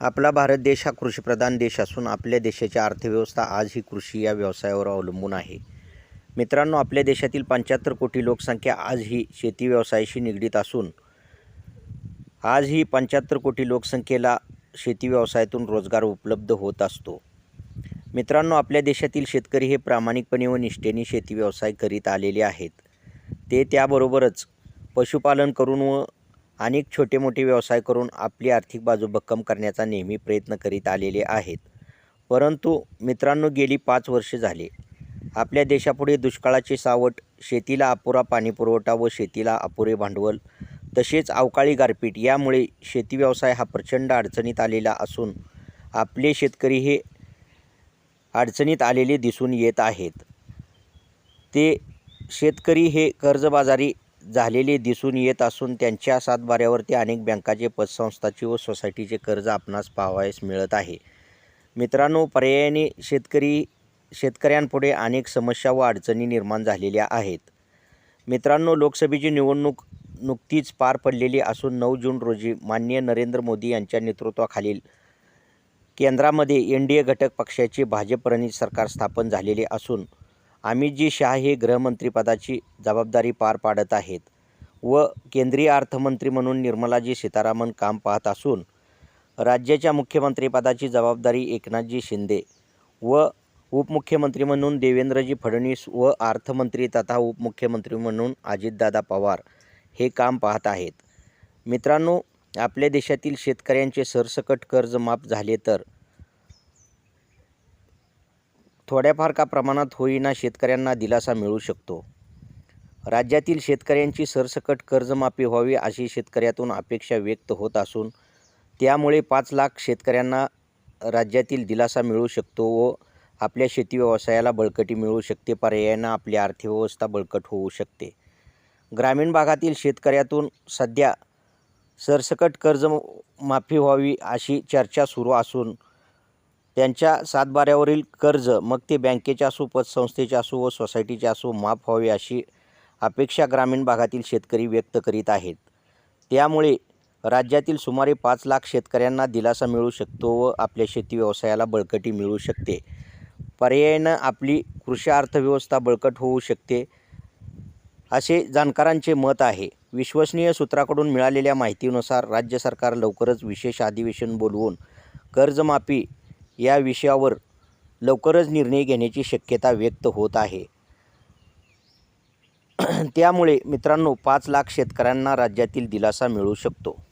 आपला भारत देश हा कृषीप्रधान देश असून आपल्या देशाची अर्थव्यवस्था आज ही कृषी या व्यवसायावर अवलंबून आहे. मित्रांनो आपल्या देशातील पंच्याहत्तर कोटी लोकसंख्या आज ही शेती व्यवसायाशी निगडीत असून आज ही पंच्याहत्तर कोटी लोकसंख्येला शेती व्यवसायातून रोजगार उपलब्ध होत असतो. मित्रांनो आपल्या देशातील शेतकरी हे प्रामाणिकपणे व निष्ठेने शेती व्यवसाय करीत आलेले आहेत. ते त्याबरोबरच पशुपालन करून व अनेक छोटे मोठे व्यवसाय करून आपली आर्थिक बाजू भक्कम करण्याचा नेहमी प्रयत्न करीत आलेले आहेत. परंतु मित्रांनो गेली पाच वर्षे झाले. आपल्या देशापुढे दुष्काळाची सावट शेतीला अपुरा पाणीपुरवठा व शेतीला अपुरे भांडवल तसेच अवकाळी गारपीट यामुळे शेती व्यवसाय हा प्रचंड अडचणीत आलेला असून आपले शेतकरी हे अडचणीत आलेले दिसून येत आहेत. ते शेतकरी हे कर्जबाजारी झालेले दिसून येत असून त्यांच्या सातबाऱ्यावरती अनेक बँकाचे पतसंस्थाचे व सोसायटीचे कर्ज आपणास पाहावयास मिळत आहे. मित्रांनो पर्यायाने शेतकरी शेतकऱ्यांपुढे अनेक समस्या व अडचणी निर्माण झालेल्या आहेत. मित्रांनो लोकसभेची निवडणूक नुकतीच पार पडलेली असून नऊ जून रोजी माननीय नरेंद्र मोदी यांच्या नेतृत्वाखालील केंद्रामध्ये एन डी ए घटक पक्षाचे भाजप सरकार स्थापन झालेले असून अमितजी शहा हे गृहमंत्रीपदाची जबाबदारी पार पाडत आहेत व केंद्रीय अर्थमंत्री म्हणून निर्मलाजी सीतारामन काम पाहत असून राज्याच्या मुख्यमंत्रीपदाची जबाबदारी एकनाथजी शिंदे व उपमुख्यमंत्री म्हणून देवेंद्रजी फडणवीस व अर्थमंत्री तथा उपमुख्यमंत्री म्हणून अजितदादा पवार हे काम पाहत आहेत. मित्रांनो आपल्या देशातील शेतकऱ्यांचे सरसकट कर्ज माफ झाले तर थोड्याफार का प्रमाणात होईना शेतकऱ्यांना दिलासा मिळू शकतो. राज्यातील शेतकऱ्यांची सरसकट कर्जमाफी व्हावी अशी शेतकऱ्यातून अपेक्षा व्यक्त होत असून त्यामुळे पाच लाख शेतकऱ्यांना राज्यातील दिलासा मिळू शकतो व आपल्या शेती व्यवसायाला बळकटी मिळू शकते. पर्यायानं आपली अर्थव्यवस्था बळकट होऊ शकते. ग्रामीण भागातील शेतकऱ्यातून सध्या सरसकट कर्ज माफी व्हावी अशी चर्चा सुरू असून त्यांच्या सातबाऱ्यावरील कर्ज मग ते बँकेचे असो पतसंस्थेचे असो व सोसायटीचे असो माफ व्हावे अशी अपेक्षा ग्रामीण भागातील शेतकरी व्यक्त करीत आहेत. त्यामुळे राज्यातील सुमारे पाच लाख शेतकऱ्यांना दिलासा मिळू शकतो व आपल्या शेती व्यवसायाला बळकटी मिळू शकते. पर्यायानं आपली कृषी अर्थव्यवस्था बळकट होऊ शकते असे जाणकारांचे मत आहे. विश्वसनीय सूत्राकडून मिळालेल्या माहितीनुसार राज्य सरकार लवकरच विशेष अधिवेशन बोलवून कर्जमाफी या विषयावर लवकरच निर्णय घेण्याची शक्यता व्यक्त होत आहे. त्यामुळे मित्रांनो पाच लाख शेतकऱ्यांना राज्यातील दिलासा मिळू शकतो.